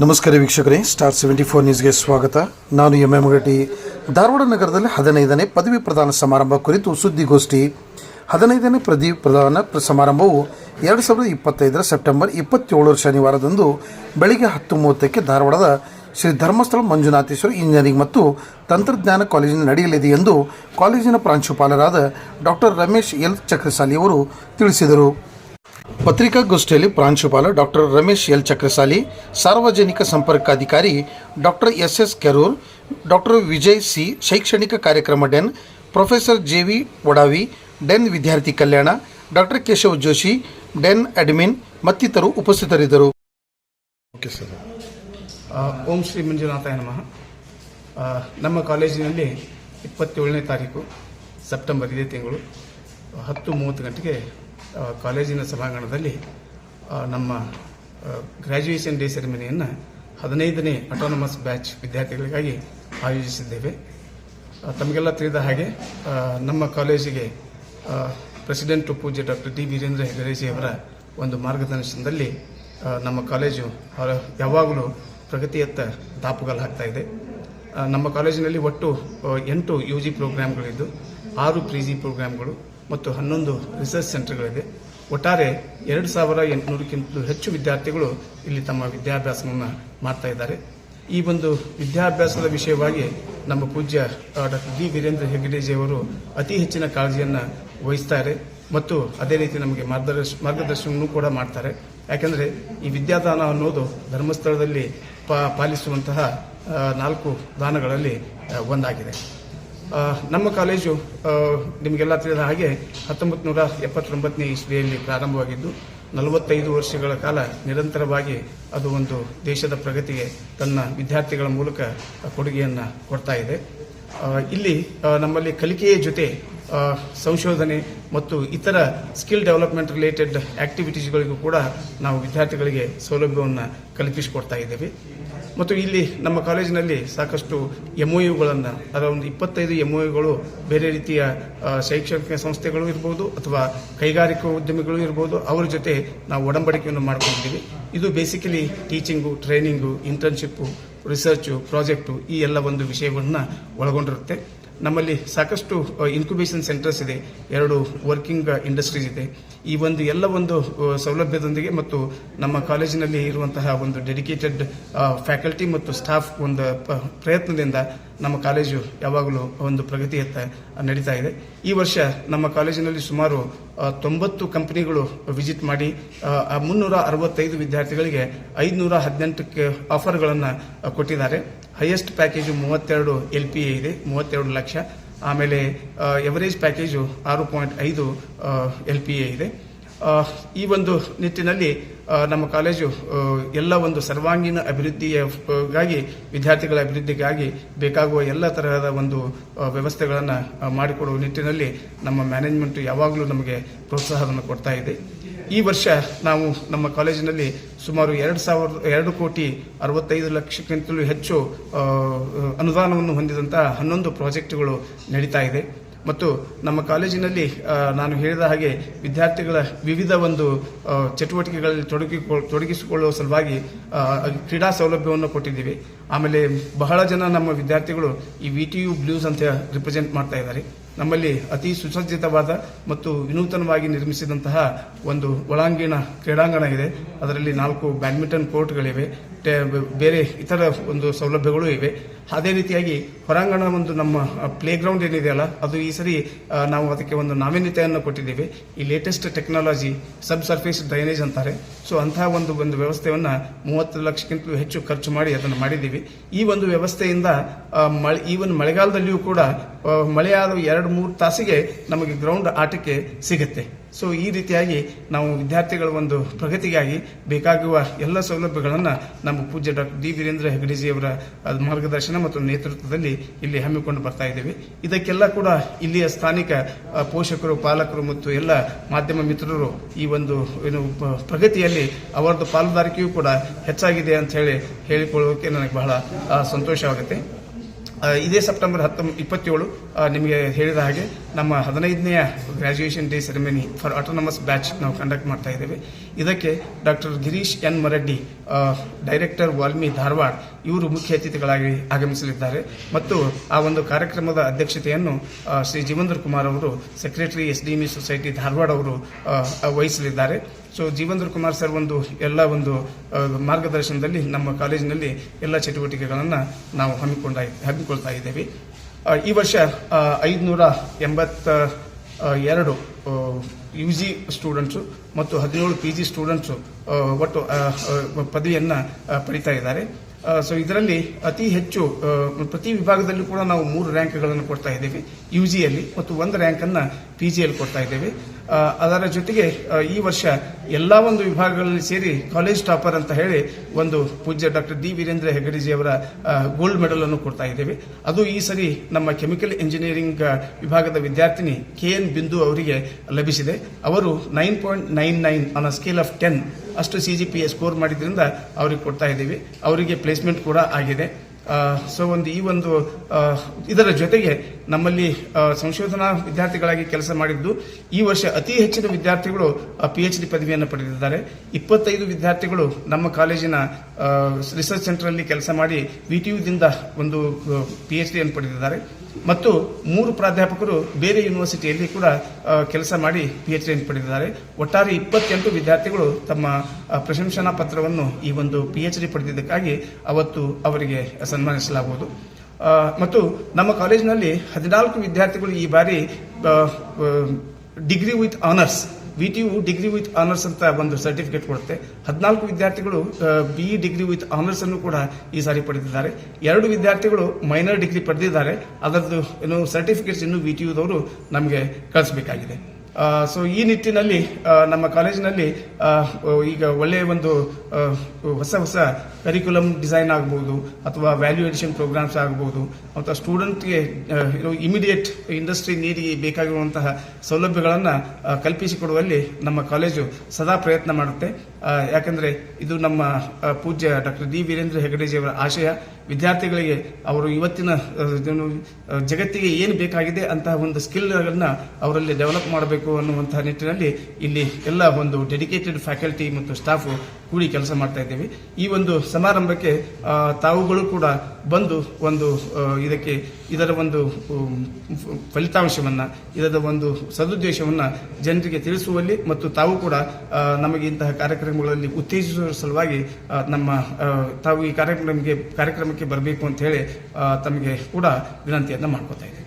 ನಮಸ್ಕಾರ ವೀಕ್ಷಕರೇ star seventy four ನ್ಯೂಸ್ಗೆ ಸ್ವಾಗತ. ನಾನು ಎಂ ಎಂ ಗಟ್ಟಿ ಧಾರವಾಡ ನಗರದಲ್ಲಿ ಹದಿನೈದನೇ ಪದವಿ ಪ್ರದಾನ ಸಮಾರಂಭ ಕುರಿತು ಸುದ್ದಿಗೋಷ್ಠಿ. ಹದಿನೈದನೇ ಪದವಿ ಪ್ರದಾನ ಪ್ರ- ಸಮಾರಂಭವು ಎರಡು ಸಾವಿರದ ಇಪ್ಪತ್ತೈದರ ಸೆಪ್ಟೆಂಬರ್ ಇಪ್ಪತ್ತೇಳರ ಶನಿವಾರದಂದು ಬೆಳಿಗ್ಗೆ ಹತ್ತು ಮೂವತ್ತಕ್ಕೆ ಧಾರವಾಡದ ಶ್ರೀ ಧರ್ಮಸ್ಥಳ ಮಂಜುನಾಥೇಶ್ವರ ಇಂಜಿನಿಯರಿಂಗ್ ಮತ್ತು ತಂತ್ರಜ್ಞಾನ ಕಾಲೇಜಿನ ನಡೆಯಲಿದೆ ಎಂದು ಕಾಲೇಜಿನ ಪ್ರಾಂಶುಪಾಲರಾದ ಡಾಕ್ಟರ್ ರಮೇಶ್ ಎಲ್. ಚಕ್ರಸಾಲಿಯವರು ತಿಳಿಸಿದರು. ಪತ್ರಿಕಾಗೋಷ್ಠಿಯಲ್ಲಿ ಪ್ರಾಂಶುಪಾಲ ಡಾಕ್ಟರ್ ರಮೇಶ್ ಎಲ್ ಚಕ್ರಸಾಲಿ, ಸಾರ್ವಜನಿಕ ಸಂಪರ್ಕಾಧಿಕಾರಿ doctor S S Kerur, doctor Vijay C, ಶೈಕ್ಷಣಿಕ ಕಾರ್ಯಕ್ರಮ dean, professor J V Odavi dean ವಿದ್ಯಾರ್ಥಿ ಕಲ್ಯಾಣ, doctor Keshav Joshi, dean admin ಮತ್ತಿತರರು ಉಪಸ್ಥಿತರಿದ್ದರು. Okay sir. ಓಂ ಶ್ರೀ ಮಂಜುನಾಥ ನಮಃ. ನಮ್ಮ ಕಾಲೇಜಿನಲ್ಲಿ ಇಪ್ಪತ್ತೇಳನೇ ತಾರೀಕು, ಸೆಪ್ಟೆಂಬರ್ ಇದೇ ತಿಂಗಳು, ಹತ್ತು ಮೂವತ್ತು ಗಂಟೆಗೆ ಕಾಲೇಜಿನ ಸಭಾಂಗಣದಲ್ಲಿ ನಮ್ಮ ಗ್ರ್ಯಾಜುಯೇಷನ್ ಡೇ ಸೆರೆಮನಿಯನ್ನು ಹದಿನೈದನೇ ಅಟಾನಮಸ್ ಬ್ಯಾಚ್ ವಿದ್ಯಾರ್ಥಿಗಳಿಗಾಗಿ ಆಯೋಜಿಸಿದ್ದೇವೆ. ತಮಗೆಲ್ಲ ತಿಳಿದ ಹಾಗೆ ನಮ್ಮ ಕಾಲೇಜಿಗೆ ಪ್ರೆಸಿಡೆಂಟ್ ಪೂಜ್ಯ ಡಾಕ್ಟರ್ ಡಿ ವೀರೇಂದ್ರ ಹೆಗಡೆಜಿಯವರ ಒಂದು ಮಾರ್ಗದರ್ಶನದಲ್ಲಿ ನಮ್ಮ ಕಾಲೇಜು ಯಾವಾಗಲೂ ಪ್ರಗತಿಯತ್ತ ದಾಪುಗಾಲು ಹಾಕ್ತಾ ಇದೆ. ನಮ್ಮ ಕಾಲೇಜಿನಲ್ಲಿ ಒಟ್ಟು ಎಂಟು ಯು ಜಿ ಪ್ರೋಗ್ರಾಮ್ಗಳಿದ್ದು ಆರು ಪ್ರಿ ಜಿ ಪ್ರೋಗ್ರಾಮ್ಗಳು ಮತ್ತು ಹನ್ನೊಂದು ರಿಸರ್ಚ್ ಸೆಂಟರ್ಗಳಿವೆ ಒಟ್ಟಾರೆ ಎರಡು ಸಾವಿರ ಎಂಟುನೂರಕ್ಕಿಂತ ಹೆಚ್ಚು ವಿದ್ಯಾರ್ಥಿಗಳು ಇಲ್ಲಿ ತಮ್ಮ ವಿದ್ಯಾಭ್ಯಾಸವನ್ನು ಮಾಡ್ತಾ ಇದ್ದಾರೆ. ಈ ಒಂದು ವಿದ್ಯಾಭ್ಯಾಸದ ವಿಷಯವಾಗಿ ನಮ್ಮ ಪೂಜ್ಯ ಡಾಕ್ಟರ್ ಡಿ ವೀರೇಂದ್ರ ಹೆಗ್ಗಡೆಜಿಯವರು ಅತಿ ಹೆಚ್ಚಿನ ಕಾಳಜಿಯನ್ನು ವಹಿಸ್ತಾರೆ ಮತ್ತು ಅದೇ ರೀತಿ ನಮಗೆ ಮಾರ್ಗದರ್ಶ, ಮಾರ್ಗದರ್ಶನವನ್ನು ಕೂಡ ಮಾಡ್ತಾರೆ. ಯಾಕೆಂದರೆ ಈ ವಿದ್ಯಾದಾನ ಅನ್ನೋದು ಧರ್ಮಸ್ಥಳದಲ್ಲಿ ಪಾಲಿಸುವಂತಹ ನಾಲ್ಕು ದಾನಗಳಲ್ಲಿ ಒಂದಾಗಿದೆ. ನಮ್ಮ ಕಾಲೇಜು ನಿಮಗೆಲ್ಲ ತಿಳಿದ ಹಾಗೆ ಹತ್ತೊಂಬತ್ತು ನೂರ ಎಪ್ಪತ್ತೊಂಬತ್ತನೇ ಇಸ್ವಿಯಲ್ಲಿ ಪ್ರಾರಂಭವಾಗಿದ್ದು, ನಲವತ್ತೈದು ವರ್ಷಗಳ ಕಾಲ ನಿರಂತರವಾಗಿ ಅದು ಒಂದು ದೇಶದ ಪ್ರಗತಿಗೆ ತನ್ನ ವಿದ್ಯಾರ್ಥಿಗಳ ಮೂಲಕ ಕೊಡುಗೆಯನ್ನು ಕೊಡ್ತಾ ಇದೆ. ಇಲ್ಲಿ ನಮ್ಮಲ್ಲಿ ಕಲಿಕೆಯ ಜೊತೆ ಸಂಶೋಧನೆ ಮತ್ತು ಇತರ ಸ್ಕಿಲ್ ಡೆವಲಪ್ಮೆಂಟ್ ರಿಲೇಟೆಡ್ ಆಕ್ಟಿವಿಟೀಸ್ಗಳಿಗೂ ಕೂಡ ನಾವು ವಿದ್ಯಾರ್ಥಿಗಳಿಗೆ ಸೌಲಭ್ಯವನ್ನು ಕಲ್ಪಿಸಿಕೊಡ್ತಾ ಇದ್ದೇವೆ. ಮತ್ತು ಇಲ್ಲಿ ನಮ್ಮ ಕಾಲೇಜಿನಲ್ಲಿ ಸಾಕಷ್ಟು ಎಂ ಒ ಯುಗಳನ್ನು ಅದರ ಒಂದು ಇಪ್ಪತ್ತೈದು ಎಂ ಒ ಯುಗಳು ಬೇರೆ ರೀತಿಯ ಶೈಕ್ಷಣಿಕ ಸಂಸ್ಥೆಗಳು ಇರ್ಬೋದು ಅಥವಾ ಕೈಗಾರಿಕಾ ಉದ್ಯಮಿಗಳು ಇರ್ಬೋದು, ಅವರ ಜೊತೆ ನಾವು ಒಡಂಬಡಿಕೆಯನ್ನು ಮಾಡ್ಕೊಂಡಿದ್ದೀವಿ. ಇದು basically teaching training internship research project ಈ ಎಲ್ಲ ಒಂದು ವಿಷಯಗಳನ್ನ ಒಳಗೊಂಡಿರುತ್ತೆ. ನಮ್ಮಲ್ಲಿ ಸಾಕಷ್ಟು ಇನ್ಕ್ಯುಬೇಷನ್ ಸೆಂಟರ್ಸ್ ಇದೆ. ಎರಡು ವರ್ಕಿಂಗ್ ಇಂಡಸ್ಟ್ರೀಸ್ ಇದೆ. ಈ ಒಂದು ಎಲ್ಲ ಒಂದು ಸೌಲಭ್ಯದೊಂದಿಗೆ ಮತ್ತು ನಮ್ಮ ಕಾಲೇಜಿನಲ್ಲಿ ಇರುವಂತಹ ಒಂದು ಡೆಡಿಕೇಟೆಡ್ ಫ್ಯಾಕಲ್ಟಿ ಮತ್ತು ಸ್ಟಾಫ್ ಒಂದು ಪ್ರಯತ್ನದಿಂದ ನಮ್ಮ ಕಾಲೇಜು ಯಾವಾಗಲೂ ಒಂದು ಪ್ರಗತಿಯತ್ತ ನಡೀತಾ ಇದೆ. ಈ ವರ್ಷ ನಮ್ಮ ಕಾಲೇಜಿನಲ್ಲಿ ಸುಮಾರು ತೊಂಬತ್ತು ಕಂಪನಿಗಳು ವಿಸಿಟ್ ಮಾಡಿ ಮುನ್ನೂರ ಅರವತ್ತೈದು ವಿದ್ಯಾರ್ಥಿಗಳಿಗೆ ಐದುನೂರ ಹದಿನೆಂಟಕ್ಕೆ ಆಫರ್ಗಳನ್ನು ಕೊಟ್ಟಿದ್ದಾರೆ. ಹೈಯೆಸ್ಟ್ ಪ್ಯಾಕೇಜು ಮೂವತ್ತೆರಡು ಎಲ್ ಪಿ ಎ ಇದೆ, ಮೂವತ್ತೆರಡು ಲಕ್ಷ. ಆಮೇಲೆ ಎವರೇಜ್ ಪ್ಯಾಕೇಜು ಆರು ಪಾಯಿಂಟ್ ಐದು ಎಲ್ ಪಿ ಎ ಇದೆ. ಈ ಒಂದು ನಿಟ್ಟಿನಲ್ಲಿ ನಮ್ಮ ಕಾಲೇಜು ಎಲ್ಲ ಒಂದು ಸರ್ವಾಂಗೀಣ ಅಭಿವೃದ್ಧಿಯಗಾಗಿ ವಿದ್ಯಾರ್ಥಿಗಳ ಅಭಿವೃದ್ಧಿಗಾಗಿ ಬೇಕಾಗುವ ಎಲ್ಲ ತರಹದ ಒಂದು ವ್ಯವಸ್ಥೆಗಳನ್ನು ಮಾಡಿಕೊಡುವ ನಿಟ್ಟಿನಲ್ಲಿ ನಮ್ಮ ಮ್ಯಾನೇಜ್ಮೆಂಟ್ ಯಾವಾಗಲೂ ನಮಗೆ ಪ್ರೋತ್ಸಾಹವನ್ನು ಕೊಡ್ತಾ ಇದೆ. ಈ ವರ್ಷ ನಾವು ನಮ್ಮ ಕಾಲೇಜಿನಲ್ಲಿ ಸುಮಾರು ಎರಡು ಸಾವಿರದ ಎರಡು ಕೋಟಿ ಅರವತ್ತೈದು ಲಕ್ಷಕ್ಕಿಂತಲೂ ಹೆಚ್ಚು ಅನುದಾನವನ್ನು ಹೊಂದಿದಂತಹ ಹನ್ನೊಂದು ಪ್ರಾಜೆಕ್ಟ್ಗಳು ನಡೀತಾ ಇದೆ. ಮತ್ತು ನಮ್ಮ ಕಾಲೇಜಿನಲ್ಲಿ ನಾನು ಹೇಳಿದ ಹಾಗೆ ವಿದ್ಯಾರ್ಥಿಗಳ ವಿವಿಧ ಒಂದು ಚಟುವಟಿಕೆಗಳಲ್ಲಿ ತೊಡಗಿ, ತೊಡಗಿಸಿಕೊಳ್ಳುವ ಸಲುವಾಗಿ ಕ್ರೀಡಾ ಸೌಲಭ್ಯವನ್ನು ಕೊಟ್ಟಿದ್ದೀವಿ. ಆಮೇಲೆ ಬಹಳ ಜನ ನಮ್ಮ ವಿದ್ಯಾರ್ಥಿಗಳು ಈ ವಿ ಟಿ ಯು ಬ್ಲೂಸ್ ಅಂತ ರಿಪ್ರೆಸೆಂಟ್ ಮಾಡ್ತಾ ಇದ್ದಾರೆ. ನಮ್ಮಲ್ಲಿ ಅತಿ ಸುಸಜ್ಜಿತವಾದ ಮತ್ತು ವಿನೂತನವಾಗಿ ನಿರ್ಮಿಸಿದಂತಹ ಒಂದು ಒಳಾಂಗಣ ಕ್ರೀಡಾಂಗಣ ಇದೆ. ಅದರಲ್ಲಿ ನಾಲ್ಕು ಬ್ಯಾಡ್ಮಿಂಟನ್ ಕೋರ್ಟ್ಗಳಿವೆ. ಬೇರೆ ಇತರ ಒಂದು ಸೌಲಭ್ಯಗಳು ಇವೆ. ಅದೇ ರೀತಿಯಾಗಿ ಹೊರಾಂಗಣ ಒಂದು ನಮ್ಮ ಪ್ಲೇ ಗ್ರೌಂಡ್ ಏನಿದೆಯಲ್ಲ ಅದು ಈ ಸರಿ ನಾವು ಅದಕ್ಕೆ ಒಂದು ನಾವೀನ್ಯತೆಯನ್ನು ಕೊಟ್ಟಿದ್ದೇವೆ. ಈ latest technology sub surface drainage ಅಂತಾರೆ. ಸೊ ಅಂತಹ ಒಂದು ಒಂದು ವ್ಯವಸ್ಥೆಯನ್ನು ಮೂವತ್ತು ಲಕ್ಷಕ್ಕಿಂತ ಹೆಚ್ಚು ಖರ್ಚು ಮಾಡಿ ಅದನ್ನು ಮಾಡಿದ್ದೀವಿ. ಈ ಒಂದು ವ್ಯವಸ್ಥೆಯಿಂದ ಮಳೆ ಈವನ್ ಮಳೆಗಾಲದಲ್ಲಿಯೂ ಕೂಡ ಮಳೆಯಾದ ಎರಡು ಮೂರು ತಾಸಿಗೆ ನಮಗೆ ಗ್ರೌಂಡ್ ಆಟಕ್ಕೆ ಸಿಗುತ್ತೆ. ಸೊ ಈ ರೀತಿಯಾಗಿ ನಾವು ವಿದ್ಯಾರ್ಥಿಗಳ ಒಂದು ಪ್ರಗತಿಗಾಗಿ ಬೇಕಾಗುವ ಎಲ್ಲ ಸೌಲಭ್ಯಗಳನ್ನು ನಮ್ಮ ಪೂಜ್ಯ ಡಾಕ್ಟರ್ ಡಿ. ವೀರೇಂದ್ರ ಹೆಗಡೆಜಿಯವರ ಅಹ್, ಮಾರ್ಗದರ್ಶನ ಮತ್ತು ನೇತೃತ್ವದಲ್ಲಿ ಇಲ್ಲಿ ಹಮ್ಮಿಕೊಂಡು ಬರ್ತಾ ಇದ್ದೇವೆ. ಇದಕ್ಕೆಲ್ಲ ಕೂಡ ಇಲ್ಲಿಯ ಸ್ಥಾನಿಕ ಪೋಷಕರು, ಪಾಲಕರು ಮತ್ತು ಎಲ್ಲ ಮಾಧ್ಯಮ ಮಿತ್ರರು ಈ ಒಂದು, ಏನು ಪ್ರಗತಿಯಲ್ಲಿ ಅವರದ್ದು ಪಾಲುದಾರಿಕೆಯೂ ಕೂಡ ಹೆಚ್ಚಾಗಿದೆ ಅಂತ ಹೇಳಿ ಹೇಳಿಕೊಳ್ಳೋಕೆ ನನಗೆ ಬಹಳ ಸಂತೋಷವಾಗುತ್ತೆ ಇದೇ ಸೆಪ್ಟೆಂಬರ್ ಹತ್ತೊಂಬ ಇಪ್ಪತ್ತೇಳು ನಿಮಗೆ ಹೇಳಿದ ಹಾಗೆ ನಮ್ಮ ಹದಿನೈದನೆಯ graduation day ceremony for autonomous batch ನಾವು ಕಂಡಕ್ಟ್ ಮಾಡ್ತಾ ಇದ್ದೇವೆ. ಇದಕ್ಕೆ doctor Girish N. Maraddi director WALMI Dharwad ಇವರು ಮುಖ್ಯ ಅತಿಥಿಗಳಾಗಿ ಆಗಮಿಸಲಿದ್ದಾರೆ. ಮತ್ತು ಆ ಒಂದು ಕಾರ್ಯಕ್ರಮದ ಅಧ್ಯಕ್ಷತೆಯನ್ನು ಶ್ರೀ ಜೀವಂದ್ರ ಕುಮಾರ್ ಅವರು, secretary S D M society Dharwad ಅವರು ವಹಿಸಲಿದ್ದಾರೆ. ಸೊ, ಜೀವಂದ್ರ ಕುಮಾರ್ ಸರ್ ಒಂದು ಎಲ್ಲ ಒಂದು ಮಾರ್ಗದರ್ಶನದಲ್ಲಿ, ನಮ್ಮ ಕಾಲೇಜಿನಲ್ಲಿ ಎಲ್ಲ ಚಟುವಟಿಕೆಗಳನ್ನು ನಾವು ಹಮ್ಮಿಕೊಂಡ ಹಮ್ಮಿಕೊಳ್ತಾ ಇದ್ದೇವೆ. ಈ ವರ್ಷ ಐದುನೂರ ಎಂಬತ್ತ ಎರಡು ಯು ಜಿ ಸ್ಟೂಡೆಂಟ್ಸು ಮತ್ತು ಹದಿನೇಳು ಪಿ ಜಿ ಸ್ಟೂಡೆಂಟ್ಸು ಒಟ್ಟು ಪದವಿಯನ್ನು ಪಡಿತಾ ಇದ್ದಾರೆ. ಸೊ ಇದರಲ್ಲಿ ಅತಿ ಹೆಚ್ಚು ಪ್ರತಿ ವಿಭಾಗದಲ್ಲಿ ಕೂಡ ನಾವು ಮೂರು ರ್ಯಾಂಕ್ಗಳನ್ನು ಕೊಡ್ತಾ ಇದ್ದೇವೆ ಯು ಜಿಯಲ್ಲಿ ಮತ್ತು ಒಂದು ರ್ಯಾಂಕನ್ನು ಪಿ ಜಿಯಲ್ಲಿ ಕೊಡ್ತಾ ಇದ್ದೇವೆ. ಅದರ ಜೊತೆಗೆ ಈ ವರ್ಷ ಎಲ್ಲ ಒಂದು ವಿಭಾಗಗಳಲ್ಲಿ ಸೇರಿ ಕಾಲೇಜ್ ಟಾಪರ್ ಅಂತ ಹೇಳಿ ಒಂದು ಪೂಜ್ಯ ಡಾಕ್ಟರ್ ಡಿ ವೀರೇಂದ್ರ ಹೆಗಡೆಜಿ ಅವರ ಗೋಲ್ಡ್ ಮೆಡಲ್ ಅನ್ನು ಕೊಡ್ತಾ ಇದ್ದೇವೆ. ಅದು ಈ ಸರಿ ನಮ್ಮ ಕೆಮಿಕಲ್ ಇಂಜಿನಿಯರಿಂಗ್ ವಿಭಾಗದ ವಿದ್ಯಾರ್ಥಿನಿ ಕೆ ಎನ್ ಬಿಂದು ಅವರಿಗೆ ಲಭಿಸಿದೆ. ಅವರು nine point nine nine on a scale of ten ಅಷ್ಟು ಸಿ ಜಿ ಪಿ ಸ್ಕೋರ್ ಮಾಡಿದ್ರಿಂದ ಅವರಿಗೆ ಕೊಡ್ತಾ ಇದ್ದೀವಿ. ಅವರಿಗೆ ಪ್ಲೇಸ್ಮೆಂಟ್ ಕೂಡ ಆಗಿದೆ. ಸೊ ಒಂದು ಈ ಒಂದು ಇದರ ಜೊತೆಗೆ ನಮ್ಮಲ್ಲಿ ಸಂಶೋಧನಾ ವಿದ್ಯಾರ್ಥಿಗಳಾಗಿ ಕೆಲಸ ಮಾಡಿದ್ದು, ಈ ವರ್ಷ ಅತಿ ಹೆಚ್ಚಿನ ವಿದ್ಯಾರ್ಥಿಗಳು ಪಿ ಎಚ್ ಡಿ ಪದವಿಯನ್ನು ಪಡೆದಿದ್ದಾರೆ. ಇಪ್ಪತ್ತೈದು ವಿದ್ಯಾರ್ಥಿಗಳು ನಮ್ಮ ಕಾಲೇಜಿನ ರಿಸರ್ಚ್ ಸೆಂಟರ್ ಅಲ್ಲಿ ಕೆಲಸ ಮಾಡಿ ವಿ ಟಿ ಯುದಿಂದ ಒಂದು ಪಿ ಎಚ್ ಡಿಯನ್ನು ಪಡೆದಿದ್ದಾರೆ. ಮತ್ತು ಮೂರು ಪ್ರಾಧ್ಯಾಪಕರು ಬೇರೆ ಯೂನಿವರ್ಸಿಟಿಯಲ್ಲಿ ಕೂಡ ಕೆಲಸ ಮಾಡಿ ಪಿ ಎಚ್ ಪಡೆದಿದ್ದಾರೆ. ಒಟ್ಟಾರೆ ಇಪ್ಪತ್ತೆಂಟು ವಿದ್ಯಾರ್ಥಿಗಳು ತಮ್ಮ ಪ್ರಶಂಸನಾ ಪತ್ರವನ್ನು ಈ ಒಂದು ಪಿ ಎಚ್ ಡಿ ಪಡೆದಿದ್ದಕ್ಕಾಗಿ ಅವತ್ತು ಅವರಿಗೆ ಸನ್ಮಾನಿಸಲಾಗುವುದು. ಮತ್ತು ನಮ್ಮ ಕಾಲೇಜಿನಲ್ಲಿ ಹದಿನಾಲ್ಕು ವಿದ್ಯಾರ್ಥಿಗಳು ಈ ಬಾರಿ degree with honours V T U degree with honours ಅಂತ ಒಂದು ಸರ್ಟಿಫಿಕೇಟ್ ಕೊಡುತ್ತೆ. ಹದಿನಾಲ್ಕು ವಿದ್ಯಾರ್ಥಿಗಳು ಬಿ ಡಿಗ್ರಿ ವಿತ್ ಆನರ್ಸ್ ಅನ್ನು ಕೂಡ ಈ ಸಾರಿ ಪಡೆದಿದ್ದಾರೆ. ಎರಡು ವಿದ್ಯಾರ್ಥಿಗಳು ಮೈನರ್ ಡಿಗ್ರಿ ಪಡೆದಿದ್ದಾರೆ. ಅದರದ್ದು ಏನು ಸರ್ಟಿಫಿಕೇಟ್ಸ್ ಇನ್ನು ವಿ ಟಿ ಯುದವರು ನಮಗೆ ಕಳಿಸಬೇಕಾಗಿದೆ. ಸೊ ಈ ನಿಟ್ಟಿನಲ್ಲಿ ನಮ್ಮ ಕಾಲೇಜಿನಲ್ಲಿ ಈಗ ಒಳ್ಳೆಯ ಒಂದು ಹೊಸ ಹೊಸ ಕರಿಕ್ಯುಲಮ್ ಡಿಸೈನ್ ಆಗ್ಬೋದು, ಅಥವಾ ವ್ಯಾಲ್ಯೂ ಪ್ರೋಗ್ರಾಮ್ಸ್ ಆಗ್ಬೋದು ಅಥವಾ ಸ್ಟೂಡೆಂಟ್ಗೆ ಇಮಿಡಿಯೇಟ್ ಇಂಡಸ್ಟ್ರಿ ನೀಡಿಗೆ ಬೇಕಾಗಿರುವಂತಹ ಸೌಲಭ್ಯಗಳನ್ನು ಕಲ್ಪಿಸಿಕೊಡುವಲ್ಲಿ ನಮ್ಮ ಕಾಲೇಜು ಸದಾ ಪ್ರಯತ್ನ ಮಾಡುತ್ತೆ. ಯಾಕಂದರೆ ಇದು ನಮ್ಮ ಪೂಜ್ಯ ಡಾಕ್ಟರ್ ಡಿ ವೀರೇಂದ್ರ ಹೆಗಡೆಜಿಯವರ ಆಶಯ. ವಿದ್ಯಾರ್ಥಿಗಳಿಗೆ ಅವರು ಇವತ್ತಿನ ಜಗತ್ತಿಗೆ ಏನು ಬೇಕಾಗಿದೆ ಅಂತಹ ಒಂದು ಸ್ಕಿಲ್ಗಳನ್ನು ಅವರಲ್ಲಿ ಡೆವಲಪ್ ಮಾಡಬೇಕು ಅನ್ನುವಂತಹ ನಿಟ್ಟಿನಲ್ಲಿ ಇಲ್ಲಿ ಎಲ್ಲ ಒಂದು ಡೆಡಿಕೇಟೆಡ್ ಫ್ಯಾಕಲ್ಟಿ ಮತ್ತು ಸ್ಟಾಫ್ ಕೂಡಿ ಕೆಲಸ ಮಾಡ್ತಾ ಇದ್ದೇವೆ. ಈ ಒಂದು ಸಮಾರಂಭಕ್ಕೆ ತಾವುಗಳು ಕೂಡ ಬಂದು ಒಂದು ಇದಕ್ಕೆ, ಇದರ ಒಂದು ಫಲಿತಾಂಶವನ್ನು, ಇದರ ಒಂದು ಸದುದ್ದೇಶವನ್ನು ಜನರಿಗೆ ತಿಳಿಸುವಲ್ಲಿ ಮತ್ತು ತಾವು ಕೂಡ ನಮಗೆ ಇಂತಹ ಕಾರ್ಯಕ್ರಮಗಳಲ್ಲಿ ಉತ್ತೇಜಿಸುವ ಸಲುವಾಗಿ ನಮ್ಮ ತಾವು ಈ ಕಾರ್ಯಕ್ರಮಕ್ಕೆ ಕಾರ್ಯಕ್ರಮಕ್ಕೆ ಬರಬೇಕು ಅಂತ ಹೇಳಿ ತಮಗೆ ಕೂಡ ವಿನಂತಿಯನ್ನು ಮಾಡ್ಕೋತಾ ಇದ್ದೇವೆ.